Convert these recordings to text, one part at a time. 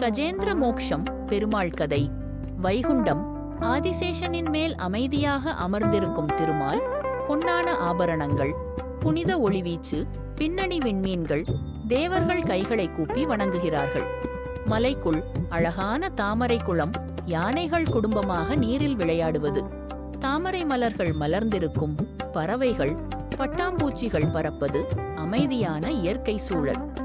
கஜேந்திர மோக்ஷம் பெருமாள் கதை. வைகுண்டம் ஆதிசேஷனின் மேல் அமைதியாக அமர்ந்திருக்கும் திருமால் பொன்னான ஆபரணங்கள் புனித ஒளிவீச்சு பின்னணி விண்மீன்கள் தேவர்கள் கைகளை கூப்பி வணங்குகிறார்கள். மலைக்குள் அழகான தாமரை குளம் யானைகள் குடும்பமாக நீரில் விளையாடுவது. தாமரை மலர்கள் மலர்ந்திருக்கும் பறவைகள் பட்டாம்பூச்சிகள் பறப்பது அமைதியான இயற்கை சூழல்.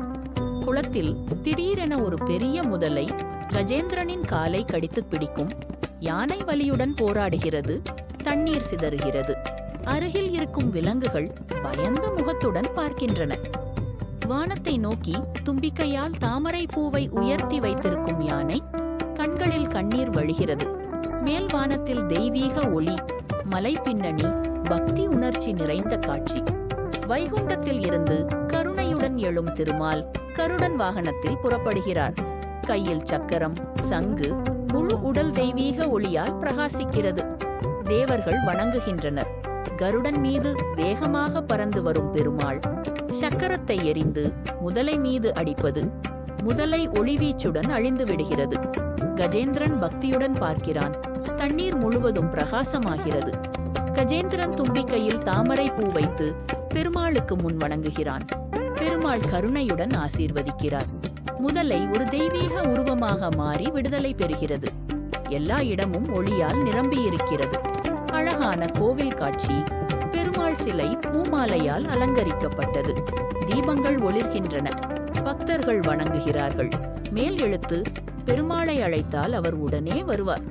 குளத்தில் திடீரென ஒரு பெரிய முதலை கஜேந்திரனின் காலை கடித்துப் பிடிக்கும் யானை வலியுடன் போராடுகிறது தண்ணீர் சிதறுகிறது. அருகில் இருக்கும் விலங்குகள் பயந்த முகத்துடன் பார்க்கின்றன. வானத்தை நோக்கி தும்பிக்கையால் தாமரை பூவை உயர்த்தி வைத்திருக்கும் யானை கண்களில் கண்ணீர் வழிகிறது. மேல் வானத்தில் தெய்வீக ஒளி மலை பின்னணி பக்தி உணர்ச்சி நிறைந்த காட்சி. வைகுண்டத்தில் இருந்து கருணையுடன் எழும் திருமால் கருடன் வாகனத்தில் புறப்படுகிறார். கையில் சக்கரம் சங்கு முழு உடல் தெய்வீக ஒளியால் பிரகாசிக்கிறது. தேவர்கள் வணங்குகின்றனர். கருடன் மீது வேகமாக பறந்து வரும் பெருமாள் சக்கரத்தை எறிந்து முதலை மீது அடிப்பது முதலை ஒளிவீச்சுடன் அழிந்து விடுகிறது. கஜேந்திரன் பக்தியுடன் பார்க்கிறான். தண்ணீர் முழுவதும் பிரகாசமாகிறது. கஜேந்திரன் தும்பிக்கையில் தாமரை பூ வைத்து பெருமாளுக்கு முன் வணங்குகிறான். பெருமாள் கருணையுடன் ஆசீர்வதிக்கிறார். முதலை ஒரு தெய்வீக உருவமாக மாறி விடுதலை பெறுகிறது. எல்லா இடமும் ஒளியால் நிரம்பியிருக்கிறது. அழகான கோவில் காட்சி பெருமாள் சிலை பூமாலையால் அலங்கரிக்கப்பட்டது. தீபங்கள் ஒளிர்கின்றன. பக்தர்கள் வணங்குகிறார்கள். மேல் எழுத்து பெருமாளை அழைத்தால் அவர் உடனே வருவார்.